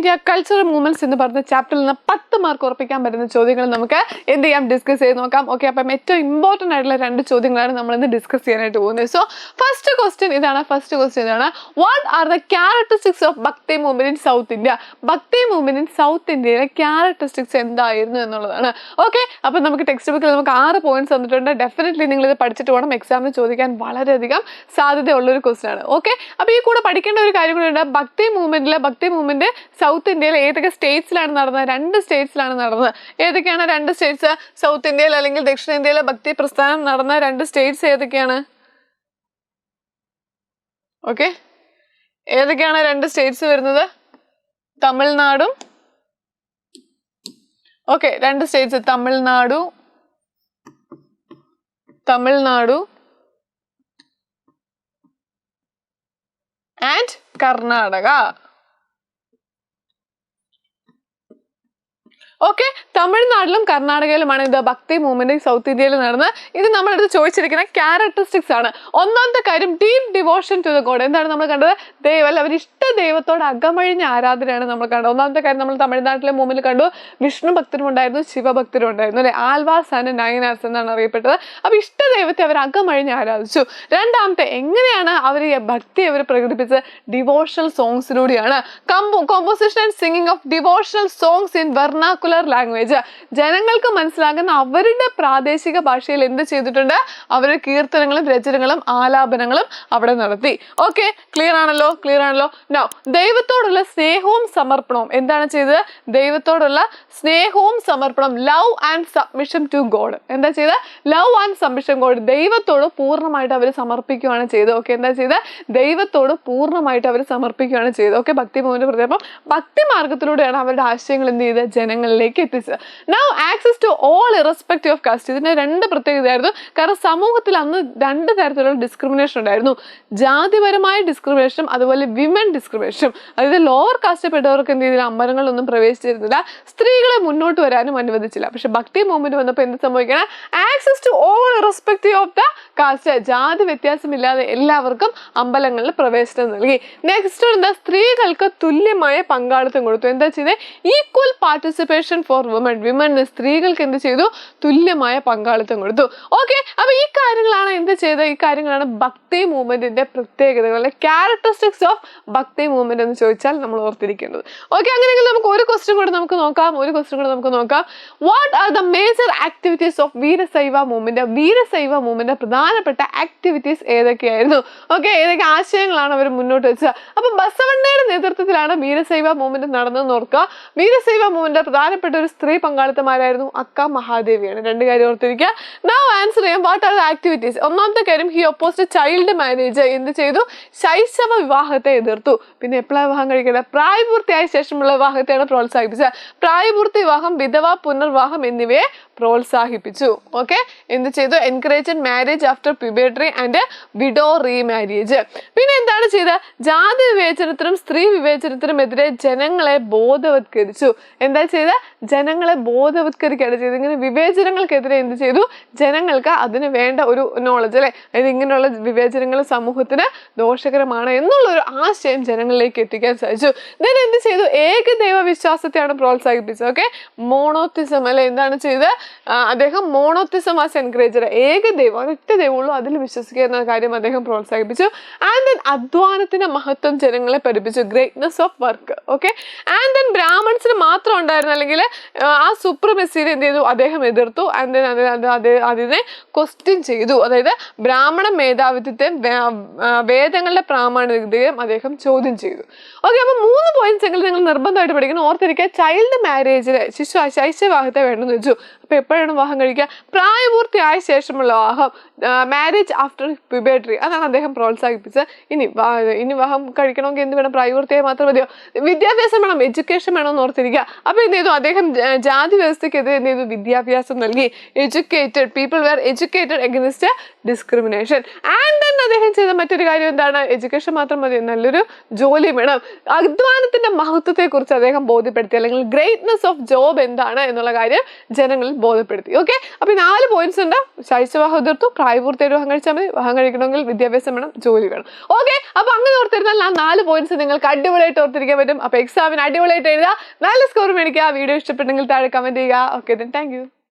India cultural movements എന്ന് പറഞ്ഞ ചാപ്റ്ററിൽ നിന്ന് പത്ത് മാർക്ക് ഉറപ്പിക്കാൻ പറ്റുന്ന ചോദ്യങ്ങൾ നമുക്ക് എന്ത് ചെയ്യാം ഡിസ്കസ് ചെയ്ത് നോക്കാം. ഓക്കെ അപ്പം ഏറ്റവും ഇമ്പോർട്ടന്റ് ആയിട്ടുള്ള രണ്ട് ചോദ്യങ്ങളാണ് നമ്മൾ ഇന്ന് ഡിസ്കസ് ചെയ്യാനായിട്ട് പോകുന്നത്. സോ ഫസ്റ്റ് ക്വസ്റ്റ്യൻ ഇതാണ് ഫസ്റ്റ് ക്വസ്റ്റ്യൻ ഇതാണ്. What are the characteristics of Bhakti movement in South India Bhakti movement in South ഇന്ത്യയിലെ ക്യാരക്ടറിസ്റ്റിക്സ് എന്തായിരുന്നു എന്നുള്ളതാണ്. ഓക്കെ അപ്പം നമുക്ക് ടെക്സ്റ്റ് ബുക്കിൽ നമുക്ക് ആറ് പോയിന്റ്സ് തന്നിട്ടുണ്ട്. ഡെഫിനറ്റ്ലി നിങ്ങൾ ഇത് പഠിച്ചിട്ട് വേണം എക്സാമിന് ചോദിക്കാൻ വളരെയധികം സാധ്യതയുള്ള ഒരു ക്വസ്റ്റ്യൻ ആണ്. ഓക്കെ അപ്പോൾ ഈ കൂടെ പഠിക്കേണ്ട ഒരു കാര്യം കൂടെ ഉണ്ട്. ഭക്തി മൂവ്മെന്റിലെ ഭക്തി മൂവ്മെന്റ് സൗത്ത് ഇന്ത്യയിൽ ഏതൊക്കെ സ്റ്റേറ്റ്സിലാണ് നടന്നത്? രണ്ട് സ്റ്റേറ്റ്സിലാണ് നടന്നത്. ഏതൊക്കെയാണ് രണ്ട് സ്റ്റേറ്റ്സ്? സൗത്ത് ഇന്ത്യയിൽ അല്ലെങ്കിൽ ദക്ഷിണേന്ത്യയിലെ ഭക്തി പ്രസ്ഥാനം നടന്ന രണ്ട് സ്റ്റേറ്റ്സ് ഏതൊക്കെയാണ്? ഓക്കെ ഏതൊക്കെയാണ് രണ്ട് സ്റ്റേറ്റ്സ് വരുന്നത്? തമിഴ്നാടും. ഓക്കെ രണ്ട് states. Tamil Nadu Tamil Nadu and Karnataka. Okay തമിഴ്നാട്ടിലും കർണാടകയിലുമാണ് ഇത് ഭക്തി മൂവ്മെന്റ് സൗത്ത് ഇന്ത്യയിൽ നടന്ന് ഇത് നമ്മളടുത്ത് ചോദിച്ചിരിക്കുന്ന ക്യാരക്ടറിസ്റ്റിക്സ് ആണ്. ഒന്നാമത്തെ കാര്യം deep devotion to the god എന്താണ് നമ്മൾ കണ്ടത്? ദൈവം അവർ ഇഷ്ട ദൈവത്തോട് അകമഴിഞ്ഞ ആരാധനയാണ് നമ്മൾ കണ്ടത്. ഒന്നാമത്തെ കാര്യം നമ്മൾ തമിഴ്നാട്ടിലെ മൂവ്മെന്റ് കണ്ടു. വിഷ്ണു ഭക്തരും ഉണ്ടായിരുന്നു ശിവഭക്തരും ഉണ്ടായിരുന്നു അല്ലെ? ആൽവാസ് ആൻഡ് നയനാസ് എന്നാണ് അറിയപ്പെട്ടത്. അപ്പൊ ഇഷ്ട ദൈവത്തെ അവർ അകമഴിഞ്ഞ് ആരാധിച്ചു. രണ്ടാമത്തെ എങ്ങനെയാണ് അവർ ഈ ഭക്തി അവർ പ്രകടിപ്പിച്ചത്? Devotional സോങ്സിലൂടെയാണ് compo composition and singing of devotional songs in vernacular language ജനങ്ങൾക്ക് മനസ്സിലാകുന്ന അവരുടെ പ്രാദേശിക ഭാഷയിൽ എന്ത് ചെയ്തിട്ടുണ്ട്? അവരുടെ കീർത്തനങ്ങളും രചനകളും ആലാപനങ്ങളും അവിടെ നടത്തി. ഓക്കെ ക്ലിയർ ആണല്ലോ? ക്ലിയർ ആണല്ലോ? നോ ദൈവത്തോടുള്ള സ്നേഹവും സമർപ്പണവും എന്താണ് ചെയ്തത്? ദൈവത്തോടുള്ള സ്നേഹവും സമർപ്പണം love and submission to god എന്താ ചെയ്തത്? ലവ് ആൻഡ് സബ്മിഷൻ ഗോഡ് ദൈവത്തോട് പൂർണമായിട്ട് അവർ സമർപ്പിക്കുകയാണ് ചെയ്തത്. ഓക്കെ എന്താ ചെയ്തത്? ദൈവത്തോട് പൂർണമായിട്ട് അവർ സമർപ്പിക്കുകയാണ് ചെയ്തത്. ഓക്കെ ഭക്തി മൂവിന്റെ പ്രത്യേകം. ഭക്തി മാർഗത്തിലൂടെയാണ് അവരുടെ ആശയങ്ങൾ എന്ത് ചെയ്ത് ജനങ്ങളിലേക്ക് എത്തിച്ചത് now access to all irrespective of caste ഇതിന്റെ രണ്ട് പ്രത്യേകതയായിരുന്നു കാരണം സമൂഹത്തിൽ അന്ന് രണ്ട് തരത്തിലുള്ള ഡിസ്ക്രിമിനേഷൻ ഉണ്ടായിരുന്നു. ജാതിപരമായ ഡിസ്ക്രിമിനേഷനും അതുപോലെ വിമൻ ഡിസ്ക്രിമിനേഷനും അതായത് ലോവർ കാസ്റ്റപ്പെട്ടവർക്ക് എന്ത് ചെയ്തില്ല അമ്പലങ്ങളിലൊന്നും പ്രവേശിച്ചിരുന്നില്ല. സ്ത്രീകളെ മുന്നോട്ട് വരാനും അനുവദിച്ചില്ല. പക്ഷെ ഭക്തി മൂവ്മെന്റ് വന്നപ്പോൾ എന്ത് സംഭവിക്കണം access to all irrespective of the caste ജാതി വ്യത്യാസമില്ലാതെ എല്ലാവർക്കും അമ്പലങ്ങളിൽ പ്രവേശനം നൽകി. നെക്സ്റ്റ് എന്താ സ്ത്രീകൾക്ക് തുല്യമായ പങ്കാളിത്തം കൊടുത്തു. എന്താ ചെയ്തത് equal participation for woman women സ്ത്രീകൾക്ക് എന്ത് ചെയ്തു? തുല്യമായ പങ്കാളിത്തം കൊടുത്തു. ഓക്കെ അപ്പൊ ഈ കാര്യങ്ങളാണ് എന്ത് ചെയ്തത് ഈ കാര്യങ്ങളാണ് ഭക്തി മൂവ്മെന്റിന്റെ പ്രത്യേകതകൾ അല്ലെ? ക്യാരക്ടറിസ്റ്റിക്സ് ഓഫ് ഭക്തി മൂവ്മെന്റ് എന്ന് ചോദിച്ചാൽ നമ്മൾ ഓർത്തിരിക്കേണ്ടത്. ഓക്കെ അങ്ങനെയെങ്കിൽ നമുക്ക് ഒരു ക്വസ്റ്റ്യൻ കൂടെ നമുക്ക് നോക്കാം. ഒരു ക്വസ്റ്റ്യൻ കൂടെ നമുക്ക് നോക്കാം. What are the major activities of Veerashaiva movement Veerashaiva movement പ്രധാനപ്പെട്ട ആക്ടിവിറ്റീസ് ഏതൊക്കെയായിരുന്നു? ഓക്കെ ഏതൊക്കെ ആശയങ്ങളാണ് അവർ മുന്നോട്ട് വെച്ചത്? അപ്പം ബസവണ്ണയുടെ നേതൃത്വത്തിലാണ് വീരശൈവ മൂവ്മെന്റ് നടന്നതെന്ന് ഓർക്കുക. വീരശൈവ മൂവ്മെന്റ് പ്രധാനപ്പെട്ട ഒരു സ്ത്രീ പങ്കാളിത്തമാരായിരുന്നു അക്ക മഹാദേവിയാണ്. രണ്ട് കാര്യം ഓർത്തിരിക്കുക. നൗ ആൻസർ ചെയ്യാം. വാട്ട് ആർ ദ ആക്ടിവിറ്റീസ് ഒന്നാമത്തെ കാര്യം ഹി ഒപ്പോസ്റ്റ് ചൈൽഡ് മാരേജ് എന്ത് ചെയ്തു? ശൈശവ വിവാഹത്തെ എതിർത്തു. പിന്നെ എപ്പോഴാണ് വിവാഹം കഴിക്കേണ്ടത്? പ്രായപൂർത്തിയായ ശേഷമുള്ള വിവാഹത്തെയാണ് പ്രോത്സാഹിപ്പിച്ചത്. പ്രായപൂർത്തി വിവാഹം വിധവ പുനർവിവാഹം എന്നിവയെ പ്രോത്സാഹിപ്പിച്ചു. ഓക്കെ എന്ത് ചെയ്തു? എൻകറേജ് മാരേജ് ആഫ്റ്റർ പ്യൂബേട്ടറി ആൻഡ് വിഡോ റീമാരേജ് പിന്നെ എന്താണ് ചെയ്തത് ജാതി വിവേചനത്തിനും സ്ത്രീ വിവേചനത്തിനും എതിരെ ജനങ്ങളെ ബോധവത്കരിച്ചു. എന്താ ചെയ്ത? ജനങ്ങളെ ബോധവത്കരിക്കുകയാണ് ചെയ്തത് ഇങ്ങനെ വിവേചനങ്ങൾക്കെതിരെ എന്ത് ചെയ്തു? ജനങ്ങൾക്ക് അതിന് വേണ്ട ഒരു നോളജ് അല്ലെ? അതായത് ഇങ്ങനെയുള്ള വിവേചനങ്ങൾ സമൂഹത്തിന് ദോഷകരമാണ് എന്നുള്ള ഒരു ആശയം ജനങ്ങളിലേക്ക് എത്തിക്കാൻ സാധിച്ചു. ദെൻ എന്ത് ചെയ്തു? ഏകദൈവ വിശ്വാസത്തെയാണ് പ്രോത്സാഹിപ്പിച്ചത്. ഓക്കെ? മോണോത്തിസം അല്ലെ? എന്താണ് ചെയ്തത് അദ്ദേഹം മോണോത്തിസം ആസ് എൻകറേജർ ഏകദൈവം ഒരൊറ്റ ദൈവമുള്ളൂ. അതിൽ വിശ്വസിക്കുക എന്ന കാര്യം അദ്ദേഹം പ്രോത്സാഹിപ്പിച്ചു. ആൻഡ് ദെൻ അധ്വാനത്തിന്റെ മഹത്വം ജനങ്ങളെ പഠിപ്പിച്ചു. Greatness of work okay and then ബ്രാഹ്മൺസിന് മാത്രം ഉണ്ടായിരുന്നു അല്ലെങ്കിൽ ആ സുപ്രമസിനെ എന്ത് ചെയ്തു? അദ്ദേഹം എതിർത്തു. ആൻഡ് ദെൻ അതിന് അത് അത് അതിനെ ക്വസ്റ്റ്യൻ ചെയ്തു. അതായത് ബ്രാഹ്മണ മേധാവിത്വത്തെ വേദങ്ങളുടെ പ്രാമാണികതയും അദ്ദേഹം ചോദ്യം ചെയ്തു. ഓക്കെ അപ്പൊ മൂന്ന് പോയിന്റ്സ് എങ്കിലും നിങ്ങൾ നിർബന്ധമായിട്ട് പഠിക്കണം. ഓർത്തിരിക്കുക ചൈൽഡ് മാരേജിലെ ശിശു ശൈശവാഹത്തെ വേണമെന്ന് വെച്ചു. അപ്പൊ എപ്പോഴാണ് വിവാഹം കഴിക്കുക. പ്രായപൂർത്തിയായ ശേഷമുള്ള വിവാഹം മാരേജ് ആഫ്റ്റർ പ്യുബേട്രി അതാണ് അദ്ദേഹം പ്രോത്സാഹിപ്പിച്ചത്. ഇനി ഇനി വിവാഹം കഴിക്കണമെങ്കിൽ എന്ത് വേണം? പ്രായപൂർത്തിയായി മാത്രം മതിയോ? വിദ്യാഭ്യാസം വേണം എഡ്യൂക്കേഷൻ വേണം എന്ന് ഓർത്തിരിക്കുക. അപ്പോൾ എന്ത് ചെയ്തു? അദ്ദേഹം ജാതി വ്യവസ്ഥയ്ക്കെതിരെ എന്ത് ചെയ്തു? വിദ്യാഭ്യാസം നൽകി. Educated people were educated against discrimination and then അദ്ദേഹം ചെയ്ത മറ്റൊരു കാര്യം എന്താണ്? എഡ്യൂക്കേഷൻ മാത്രം മതി. നല്ലൊരു ജോലി വേണം. അധ്വാനത്തിന്റെ മഹത്വത്തെക്കുറിച്ച് അദ്ദേഹം ബോധ്യപ്പെടുത്തി. അല്ലെങ്കിൽ ഗ്രേറ്റ്നെസ് ഓഫ് ജോബ് എന്താണ് എന്നുള്ള കാര്യം ജനങ്ങളിൽ ബോധ്യപ്പെടുത്തി. ഓക്കെ അപ്പൊ ഈ നാല് പോയിന്റ്സ് ഉണ്ട്. ശൈശവ ബഹദൂർത്തും പ്രായപൂർത്തിയായിട്ട് വിവാഹം കഴിച്ചാൽ മതി. വിവാഹം കഴിക്കണമെങ്കിൽ വിദ്യാഭ്യാസം വേണം ജോലി വേണം. ഓക്കെ അപ്പൊ അങ്ങനെ ഓർത്തിരുന്നാൽ ആ നാല് പോയിന്റ്സ് നിങ്ങൾക്ക് അടിപൊളിയായിട്ട് ഓർത്തിരിക്കാൻ പറ്റും. അപ്പൊ എക്സാമിന് അടിപൊളിയായിട്ട് എഴുതുക. നല്ല സ്കോർ മേടിക്കുക. വീഡിയോ ഇഷ്ടപ്പെട്ടെങ്കിൽ താഴെ കമന്റ് ചെയ്യുക. Okay thank you